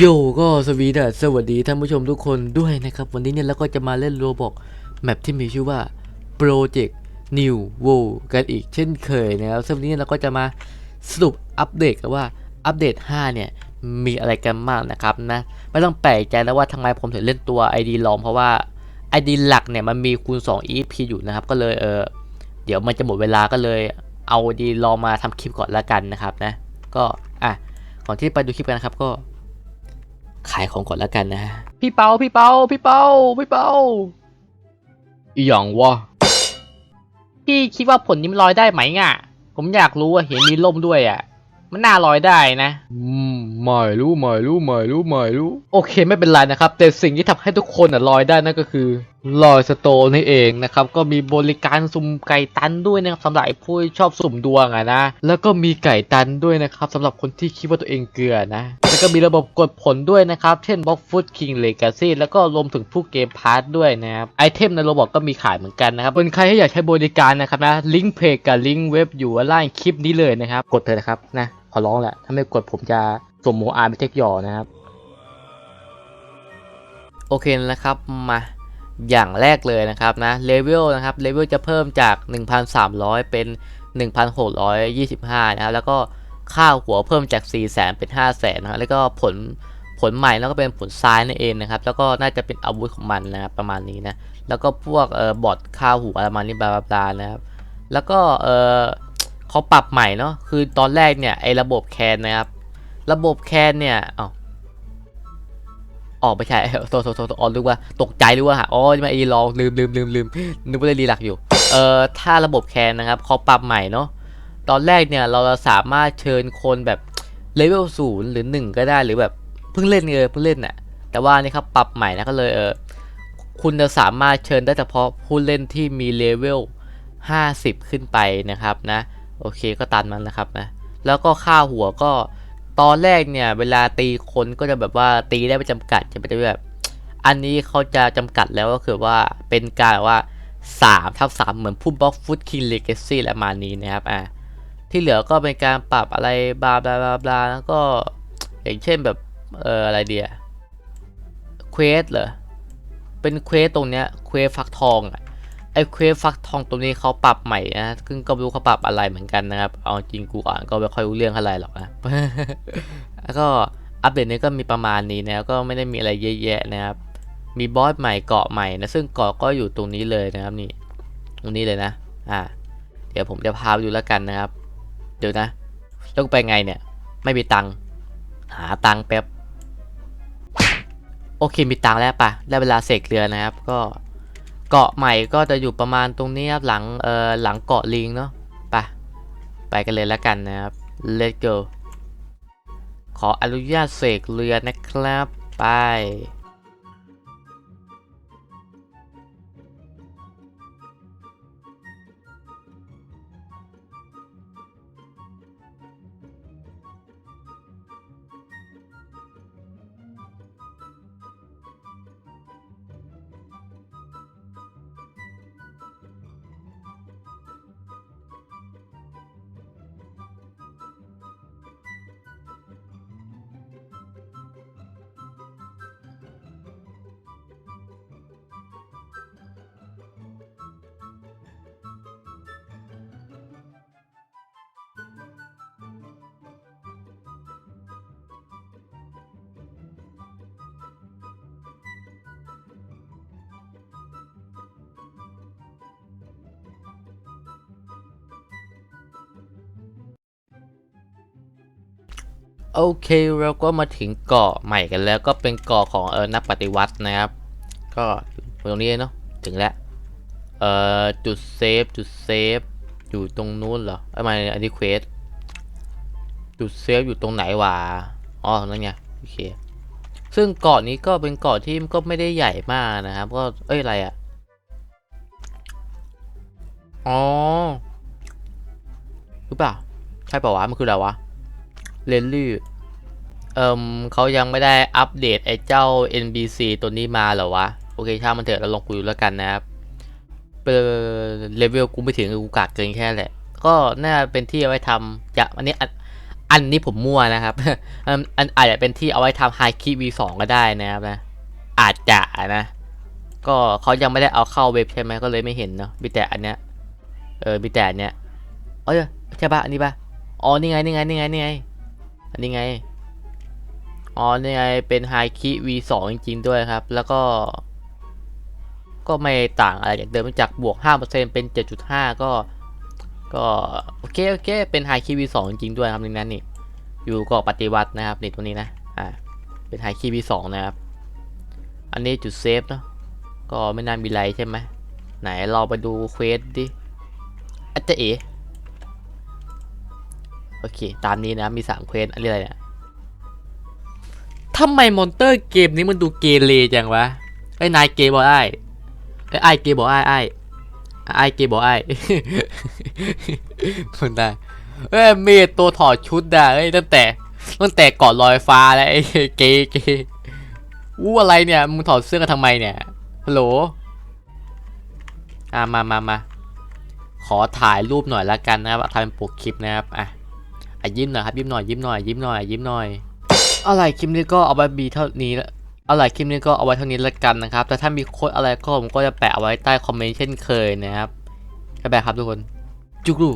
โยก็สวีดัสสวัสดีท่านผู้ชมทุกคนด้วยนะครับ วันนี้เนี่ยเราก็จะมาเล่นโรบอกแมปที่มีชื่อว่า Project New World กันอีกเช่นเคยนะครับซึ่งวันนี้เราก็จะมาสรุปอัปเดตกันว่าอัปเดต 5 เนี่ย มีอะไรกันบ้างนะครับนะ ไม่ต้องแปลกใจนะว่าทำไมผมถึงเล่นตัว ID ลองเพราะว่า ID หลักเนี่ยมันมีคูณ 2 EP อยู่นะครับ ก็เลยเออเดี๋ยวมันจะหมดเวลาก็เลยเอาดีลองมาทำคลิปก่อนละกันนะครับนะก็อะก่อนที่ไปดูคลิปกันนะครับก็ ขายของก่อนแล้วกันนะ พี่เปาพี่เปาพี่เปาพี่เปาอีหยังวะพี่คิดว่าผลนี้มันลอยได้ไหมง่ะ ผมอยากรู้ว่าเห็นมีล่มด้วยอะ มันน่าลอยได้นะ อืมไม่รู้ไม่รู้ไม่รู้ไม่รู้โอเคไม่เป็นไรนะครับ แต่สิ่งที่ทำให้ทุกคนอะลอยได้นั่นก็คือ ลอยสโตนนี่เองนะครับก็มีบริการสุ่มไก่ตันด้วยนะครับสำหรับไอ้ผู้ชอบสุ่มดวงอะนะแล้วก็มีไก่ตันด้วยนะครับสำหรับคนที่คิดว่าตัวเองเกลือนะแล้วก็มีระบบกดผลด้วยนะครับเช่น Block Food King Legacy แล้วก็รวมถึงผู้เกมพาร์ทด้วยนะครับไอเทมในโรบอกก็มีขายเหมือนกันนะครับคนใครที่อยากใช้บริการนะครับนะลิงก์เพจกับลิงก์เว็บอยู่ล่างคลิปนี้เลยนะครับกดเถอะนะครับนะขอร้องแหละถ้าไม่กดผมจะส่งโมอาร์ไปเทคยอนะครับโอเคนะครับมา อย่างแรกเลยนะครับนะเลเวลนะครับเลเวลจะเพิ่มจาก 1,300 เป็น 1,625 นะครับแล้วก็ค่าหัวเพิ่มจาก 400,000เป็น500,000นะครับแล้วก็ผลผลใหม่แล้วก็เป็นผลซ้ายนั่นเองนะครับ แล้วก็น่าจะเป็นอาวุธของมันนะครับประมาณนี้นะแล้วก็พวกเอ่อบอทค่าหัวประมาณนี้บลาบลาบานะครับแล้วก็เออเขาปรับใหม่เนาะคือตอนแรกเนี่ยไอ้ระบบแคนนะครับระบบแคนเนี่ยอ๋อ ออกไปใช่โทษโทษโทษอ๋อนึกว่าตกใจหรือว่าอ๋อนี่มาไอ้ลองลืมลืมลืมลืมนึกว่าได้รีลักอยู่ เอ่อ ถ้าระบบแคนนะครับเขาปรับใหม่เนาะ ตอนแรกเนี่ยเราสามารถเชิญคนแบบเลเวลศูนย์หรือหนึ่งก็ได้หรือแบบเพิ่งเล่นเลยเพิ่งเล่นน่ะ แต่ว่านี่ครับปรับใหม่นะก็เลยเออคุณจะสามารถเชิญได้เฉพาะผู้เล่นที่มีเลเวล50 ขึ้นไปนะครับนะ โอเคก็ตามนั้นนะครับนะ แล้วก็ค่าหัวก็ ตอนแรกเนี่ย เวลาตีคนก็จะแบบว่าตีได้ไม่จำกัดจะเป็นแบบ อันนี้เขาจะจำกัดแล้วก็คือว่าเป็นการว่า3ทับ3เหมือนพุ่มบล็อกฟุตคิงเลกซี่และมานี้นะครับอะที่เหลือก็เป็นการปรับอะไรบลาบลาบลาบลาแล้วก็อย่างเช่นแบบเอออะไรเดียเควสเหรอเป็นเควสตรงเนี้ยเควสฟักทองอะ ไอ้เควสฟักทองตรงนี้เขาปรับใหม่นะซึ่งก็ไม่รู้เขาปรับอะไรเหมือนกันนะครับ เอาจริงกูอ่านก็ไม่ค่อยรู้เรื่องเท่าไหร่หรอกนะ แล้วก็อัปเดตนี้ก็มีประมาณนี้นะก็ไม่ได้มีอะไรเยอะแยะนะครับ มีบอสใหม่เกาะใหม่นะ ซึ่งเกาะก็อยู่ตรงนี้เลยนะครับนี่ ตรงนี้เลยนะ อ่า เดี๋ยวผมจะพาไปดูแล้วกันนะครับ เดี๋ยวนะแล้วไปไงเนี่ย ไม่มีตังค์ หาตังค์แป๊บ โอเค มีตังค์แล้วปะได้เวลาเสกเรือนะครับ ก็ เกาะใหม่ก็จะอยู่ประมาณตรงนี้ครับหลังเอ่อหลังเกาะลิงเนาะไปไปกันเลยแล้วกันนะครับ let's go ขออนุญาตเสกเรือนะครับ ไป โอเคเราก็มาถึงเกาะใหม่กันแล้วก็เป็นเกาะของเออนักปฏิวัตินะครับ ก็ตรงนี้เนาะถึงแล้วเอ่อจุดเซฟจุดเซฟอยู่ตรงนู้นเหรอไอ้ยไมาอันนี้เควสจุดเซฟอยู่ตรงไหนวะอ๋อนั่นไงโอเคซึ่งเกาะนี้ก็เป็นเกาะที่ก็ไม่ได้ใหญ่มากนะครับ ก็เอ้ยอะไรอะ่ะอ๋อหรือเปล่าใช่เปล่าวะมันคืออะไรวะ เรนลี่เอิมเขายังไม่ได้อัปเดตไอ้เจ้า NBC ตัวนี้มาเหรอวะ โอเคช่างมันเถอะเราลองคุยแล้วกันนะครับเปอเลเวลกูไม่ถึงกูกากเกินแค่แหละ ก็น่าเป็นที่เอาไว้ทำจะอันนี้อันนี้ผมมั่วนะครับอันอาจจะเป็นที่เอาไว้ทำไฮคี V2 ก็ได้นะครับนะ อาจจะนะ ก็เขายังไม่ได้เอาเข้าเว็บใช่ไหมก็เลยไม่เห็นเนาะมีแต่อันเนี้ยเออมีแต่อันเนี้ยเอ้ยใช่ปะอันนี้ปะอ๋อนี่ไงนี่ไงนี่ไงนี่ไง อันนี้ไง อ๋อ นี่ไง เป็นไฮคี V2 จริง ๆ ด้วยครับ แล้วก็ ก็ไม่ต่างอะไรจากเดิมจากบวก 5%เป็น 7.5 ก็ ก็ โอเค โอเค เป็นไฮคี V2 จริง ๆ ด้วยครับในนั้นนี่ อยู่เกาะปฏิวัตินะครับนี่ตรงนี้นะ อ่า เป็นไฮคี V2 นะครับ อันนี้จุดเซฟเนาะ ก็ไม่น่ามีไรใช่ไหม ไหนเราไปดูเควสดิอาจจเอ โอเค ตามนี้นะมี3เควสอันอะไรเนี่ยทำไมมอนเตอร์เกมนี้มันดูเกเรจังวะไอ้นายเกย์บอกไอ้ไอ้ไอ้เกย์บอกไอ้ไอ้ไอ้เกย์บอกไอ้มันได้เอ้เมดตัวถอดชุดอะเอ้ยตั้งแต่ตั้งแต่ก่อนลอยฟ้าแล้วไอ้เกย์เกย์อู้อะไรเนี่ยมึงถอดเสื้อกันทำไมเนี่ยฮัลโหลอะมามามาขอถ่ายรูปหน่อยละกันนะครับทำเป็นปกคลิปนะครับอะ ยิ้มหน่อยครับยิ้มหน่อยยิ้มหน่อยยิ้มหน่อยยิ้มหน่อยอะไรคลิปนี้ก็เอาไว้บีเท่านี้ละอะไรคลิปนี้ก็เอาไว้เท่านี้ละกันนะครับ แต่ถ้ามีโค้ดอะไรก็ผมก็จะแปะเอาไว้ใต้คอมเมนต์เช่นเคยนะครับบ๊ายบายครับทุกคนจุกรู